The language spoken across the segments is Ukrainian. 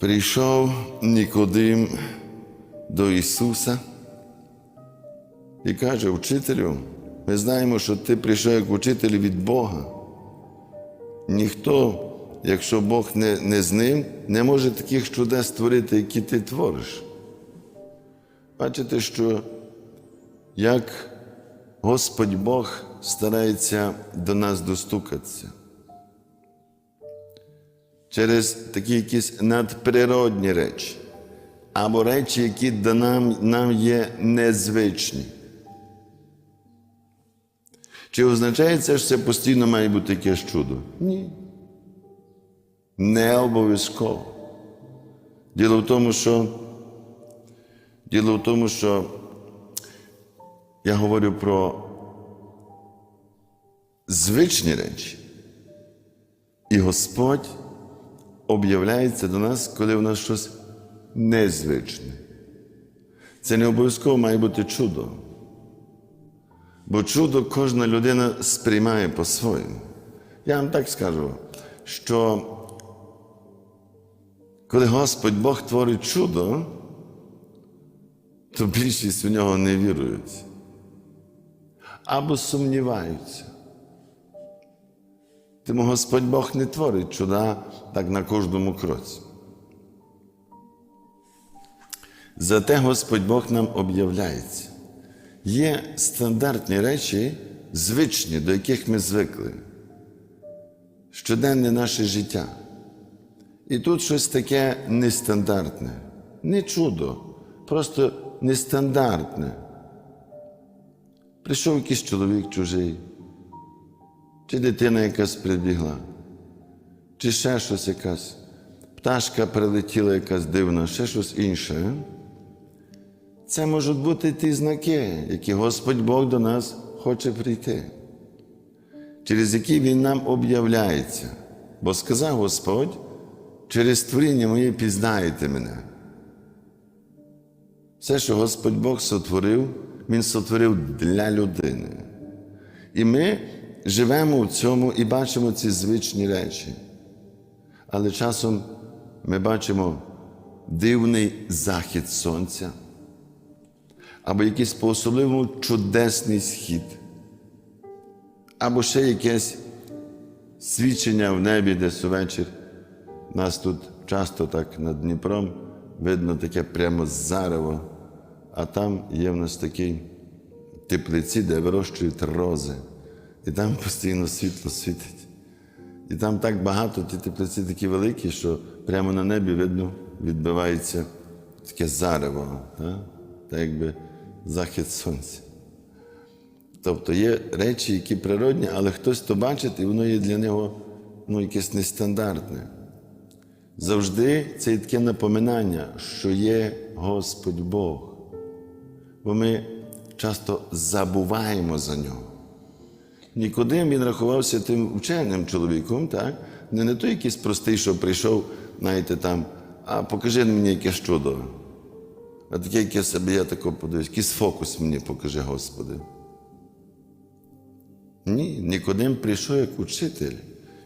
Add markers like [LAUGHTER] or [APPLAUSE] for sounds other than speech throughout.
Прийшов Нікодим до Ісуса і каже, вчителю, ми знаємо, що ти прийшов як учитель від Бога. Ніхто, якщо Бог не, не з ним, не може таких чудес створити, які ти твориш. Бачите, що як Господь Бог старається до нас достукатися. Через такі якісь надприродні речі, або речі, які нам, нам є незвичні. Чи означає це, що це постійно має бути якесь чудо? Ні. Не обов'язково. Діло в тому, що діло в тому, що я говорю про звичні речі. І Господь об'являється до нас, коли в нас щось незвичне. Це не обов'язково має бути чудо. Бо чудо кожна людина сприймає по-своєму. Я вам так скажу, що коли Господь Бог творить чудо, то більшість в нього не вірують або сумніваються. Тому Господь Бог не творить чуда так на кожному кроці. Зате Господь Бог нам об'являється. Є стандартні речі, звичні, до яких ми звикли. Щоденне наше життя. І тут щось таке нестандартне, не чудо, просто нестандартне. Прийшов якийсь чоловік чужий, чи дитина якась прибігла, чи ще щось якась, пташка прилетіла якась дивна, ще щось інше. Це можуть бути ті знаки, які Господь Бог до нас хоче прийти, через які Він нам об'являється. Бо сказав Господь, через творіння моє пізнаєте мене. Все, що Господь Бог сотворив, Він сотворив для людини. І ми живемо в цьому і бачимо ці звичні речі. Але часом ми бачимо дивний захід сонця або якийсь по-особливому чудесний схід, або ще якесь свідчення в небі десь увечір. Нас тут часто так над Дніпром видно таке прямо зарево, а там є в нас такі теплиці, де вирощують рози. І там постійно світло світить. І там так багато, ті теплиці такі великі, що прямо на небі видно, відбивається таке зарево, так, так якби захід сонця. Тобто є речі, які природні, але хтось то бачить, і воно є для нього ну, якесь нестандартне. Завжди це є таке напоминання, що є Господь Бог. Бо ми часто забуваємо за нього. Нікодим він рахувався тим вченим чоловіком, так? Не, не той якийсь простий, що прийшов, знаєте, там, а покажи мені якесь чудо. А таке, яке себе я тако подивлюсь, якийсь фокус мені покажи, Господи. Ні, Нікодим прийшов як учитель.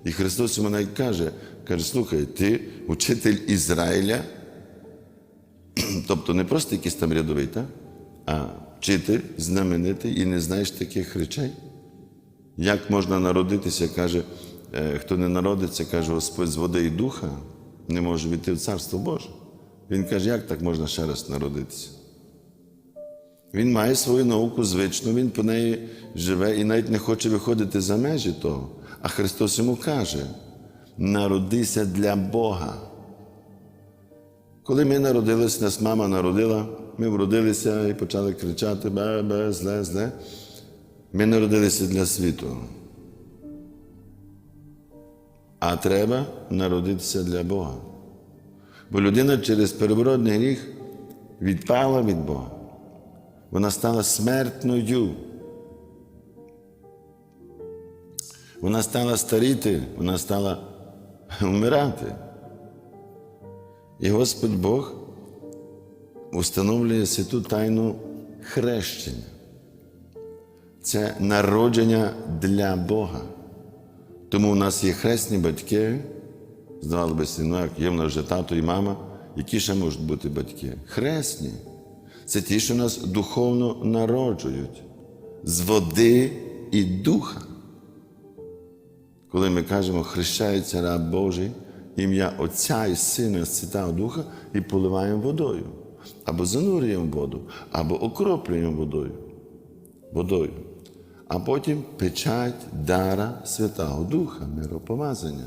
І Христос йому навіть каже, каже, слухай, ти учитель Ізраїля, [CLEARS THROAT] тобто не просто якийсь там рядовий, так? а вчитель знаменитий і не знаєш таких речей. Як можна народитися, каже, е, хто не народиться, каже Господь з води і духа, не може війти в Царство Боже. Він каже, як так можна ще раз народитися? Він має свою науку звичну, він по неї живе і навіть не хоче виходити за межі того. А Христос йому каже: народися для Бога. Коли ми народилися, нас мама народила, ми вродилися і почали кричати бе, бе, зле, зле. Ми народилися для світу. А треба народитися для Бога. Бо людина через переворотний гріх відпала від Бога. Вона стала смертною. Вона стала старіти, вона стала вмирати. І Господь Бог установлює святу тайну хрещення. Це народження для Бога. Тому у нас є хресні батьки, Здавалося, ну як є в нас вже тато і мама, які ще можуть бути батьки? Хресні. Це ті, що нас духовно народжують з води і духа. Коли ми кажемо, хрещається раб Божий, ім'я Отця і Сина Святого Духа і поливаємо водою. Або занурюємо воду, або окроплюємо водою. водою. А потім печать дара Святого Духа, миропомазання.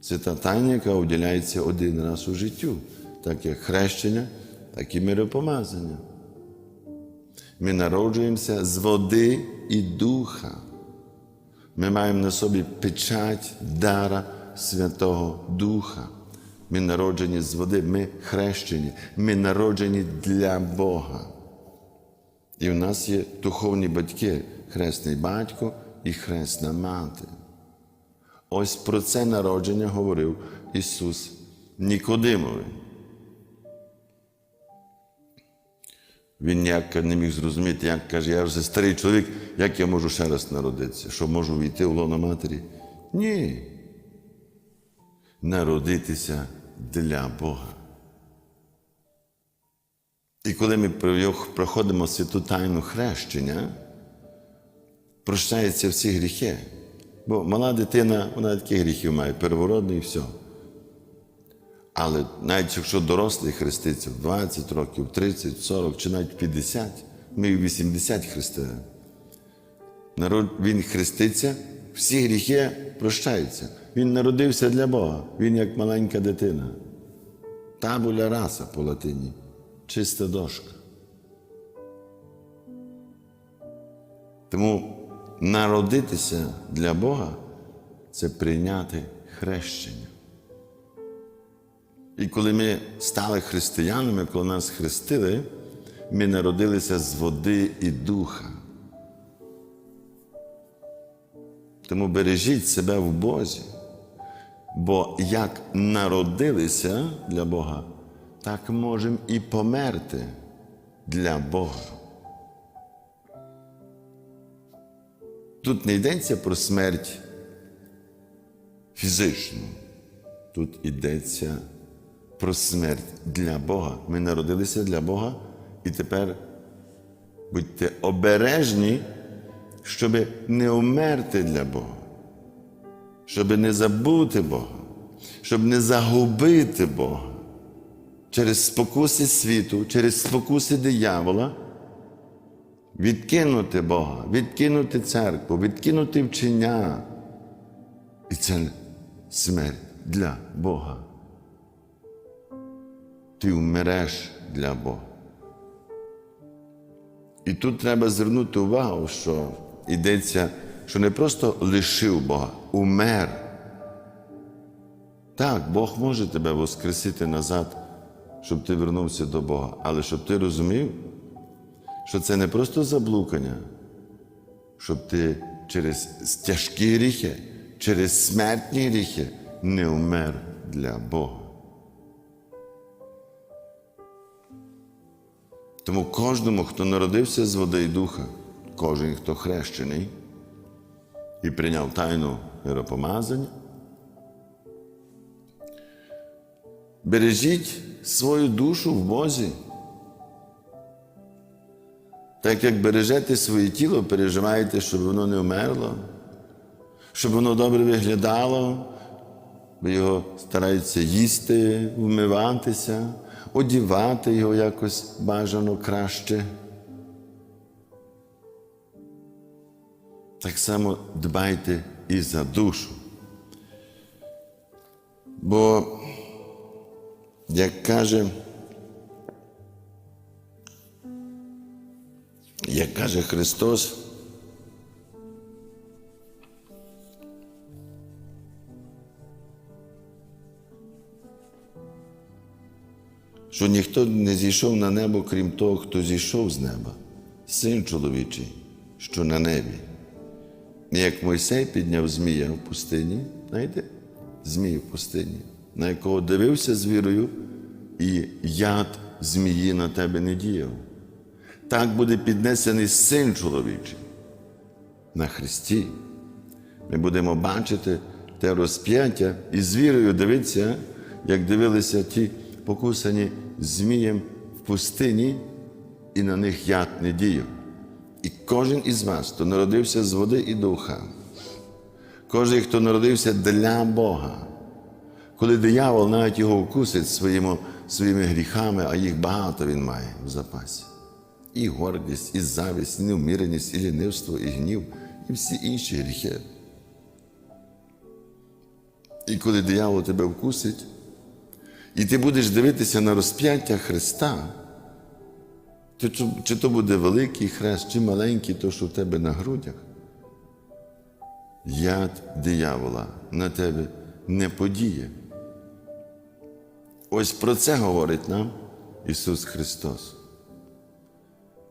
Свята тайна, яка уділяється один раз у життю, так як хрещення, так і миропомазання. Ми народжуємося з води і духа. Ми маємо на собі печать дара Святого Духа. Ми народжені з води, ми хрещені, ми народжені для Бога. І в нас є духовні батьки, хресний батько і хресна мати. Ось про це народження говорив Ісус Нікодимові. Він ніяк не міг зрозуміти, як каже, я вже старий чоловік, як я можу ще раз народитися, що можу війти в лоно матері? Ні. Народитися для Бога. І коли ми проходимо святу тайну хрещення, прощаються всі гріхи. Бо мала дитина, вона такі гріхів має, переворотний і все. Але навіть якщо дорослий хреститься в 20 років, 30, 40 чи навіть 50, ми в 80 хрестили. Народ, він хреститься, всі гріхи прощаються. Він народився для Бога, він як маленька дитина. Табуля раса по латині, чиста дошка. Тому народитися для Бога це прийняти хрещення. І коли ми стали християнами, коли нас хрестили, ми народилися з води і духа. Тому бережіть себе в Бозі. Бо як народилися для Бога, так можемо і померти для Бога. Тут не йдеться про смерть фізичну, тут йдеться про смерть для Бога. Ми народилися для Бога і тепер будьте обережні, щоб не умерти для Бога, щоб не забути Бога, щоб не загубити Бога через спокуси світу, через спокуси диявола. Відкинути Бога, відкинути церкву, відкинути вчення. І це смерть для Бога. Ти вмереш для Бога. І тут треба звернути увагу, що йдеться, що не просто лишив Бога, умер. Так, Бог може тебе воскресити назад, щоб ти вернувся до Бога, але щоб ти розумів, що це не просто заблукання, щоб ти через тяжкі гріхи, через смертні гріхи не вмер для Бога. Тому кожному, хто народився з води і духа, кожен, хто хрещений і прийняв тайну миропомазання, бережіть свою душу в Бозі. Так як бережете своє тіло, переживаєте, щоб воно не вмерло, щоб воно добре виглядало, ви його стараєтеся їсти, вмиватися, одівати його якось бажано краще. Так само дбайте і за душу. Бо, як каже, як каже Христос, що ніхто не зійшов на небо, крім того, хто зійшов з неба, син чоловічий, що на небі. Як Мойсей підняв Змія в пустині, знаєте, Змій в пустині, на якого дивився з вірою, і яд змії на тебе не діяв. Так буде піднесений син чоловічий на Христі. Ми будемо бачити те розп'яття і з вірою дивитися, як дивилися ті покусані змієм в пустині, і на них яд не діяв. І кожен із вас, хто народився з води і духа, кожен, хто народився для Бога, коли диявол навіть його вкусить своїми, своїми гріхами, а їх багато він має в запасі. І гордість, і завість, і невміреність, і лінивство, і гнів, і всі інші гріхи. І коли диявол тебе вкусить, і ти будеш дивитися на розп'яття Христа, то чи, то буде великий хрест, чи маленький, то що в тебе на грудях, яд диявола на тебе не подіє. Ось про це говорить нам Ісус Христос.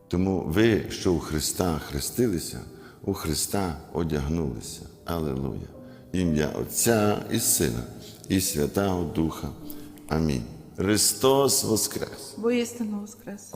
Тому ви, що у Христа хрестилися, у Христа одягнулися. Аллилуйя. Ім'я Отця і Сина, і Святого Духа. Амінь. Христос Воскрес! Воістину воскрес.